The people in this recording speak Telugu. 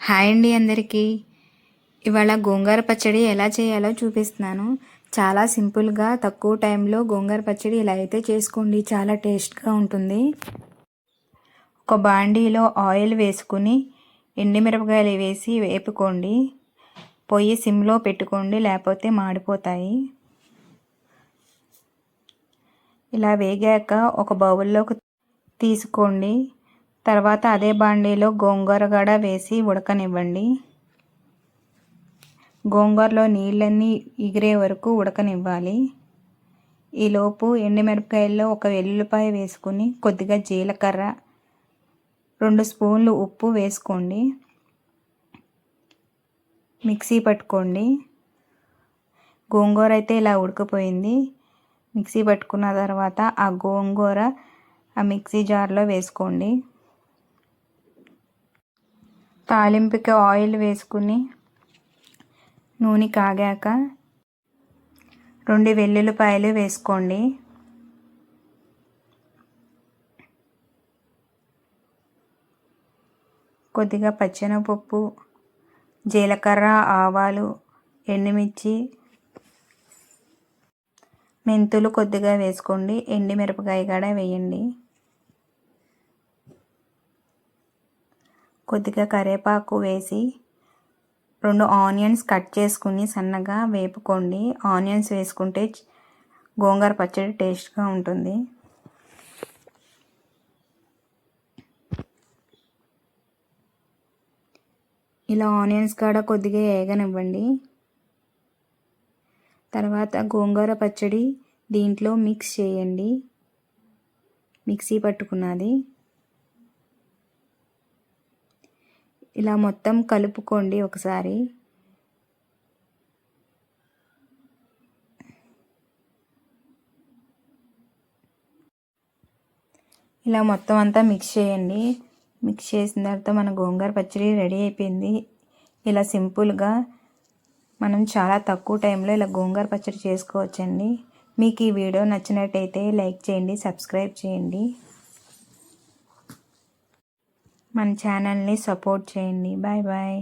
హాయ్ అండి అందరికీ. ఇవాళ గోంగూర పచ్చడి ఎలా చేయాలో చూపిస్తున్నాను. చాలా సింపుల్గా తక్కువ టైంలో గోంగూర పచ్చడి ఇలా అయితే చేసుకోండి. చాలా టేస్ట్గా ఉంటుంది. ఒక బాండీలో ఆయిల్ వేసుకుని ఎండిమిరపకాయలు వేసి వేపుకోండి. పొయ్యి సిమ్లో పెట్టుకోండి లేకపోతే మాడిపోతాయి. ఇలా వేగాక ఒక బౌల్లోకి తీసుకోండి. తర్వాత అదే బాండీలో గోంగూర గడ వేసి ఉడకనివ్వండి. గోంగూరలో నీళ్ళన్నీ ఎగిరే వరకు ఉడకనివ్వాలి. ఈలోపు ఎండుమిరపకాయల్లో ఒక వెల్లుల్లిపాయ వేసుకుని కొద్దిగా జీలకర్ర రెండు స్పూన్లు ఉప్పు వేసుకోండి. మిక్సీ పట్టుకోండి. గోంగూర అయితే ఇలా ఉడికిపోయింది. మిక్సీ పట్టుకున్న తర్వాత ఆ గోంగూర ఆ మిక్సీ జార్లో వేసుకోండి. తాలింపుకి ఆయిల్ వేసుకుని నూనె కాగాక రెండు వెల్లుల్లిపాయలు వేసుకోండి. కొద్దిగా పచ్చెనపప్పు జీలకర్ర ఆవాలు ఎండుమిర్చి మెంతులు కొద్దిగా వేసుకోండి. ఎండిమిరపకాయ కూడా వేయండి. కొద్దిగా కరివేపాకు వేసి రెండు ఆనియన్స్ కట్ చేసుకుని సన్నగా వేపుకోండి. ఆనియన్స్ వేసుకుంటే గోంగూర పచ్చడి టేస్ట్గా ఉంటుంది. ఇలా ఆనియన్స్ కాడ కొద్దిగా వేగనివ్వండి. తర్వాత గోంగూర పచ్చడి దీంట్లో మిక్స్ చేయండి. మిక్సీ పట్టుకున్నది. ఇలా మొత్తం కలుపుకోండి ఒకసారి. ఇలా మొత్తం అంతా మిక్స్ చేయండి. మిక్స్ చేసిన తర్వాత మన గోంగూర పచ్చడి రెడీ అయిపోయింది. ఇలా సింపుల్గా మనం చాలా తక్కువ టైంలో ఇలా గోంగూర పచ్చడి చేసుకోవచ్చండి. మీకు ఈ వీడియో నచ్చినట్టయితే లైక్ చేయండి సబ్స్క్రైబ్ చేయండి. మన ఛానల్ని సపోర్ట్ చేయండి. Bye bye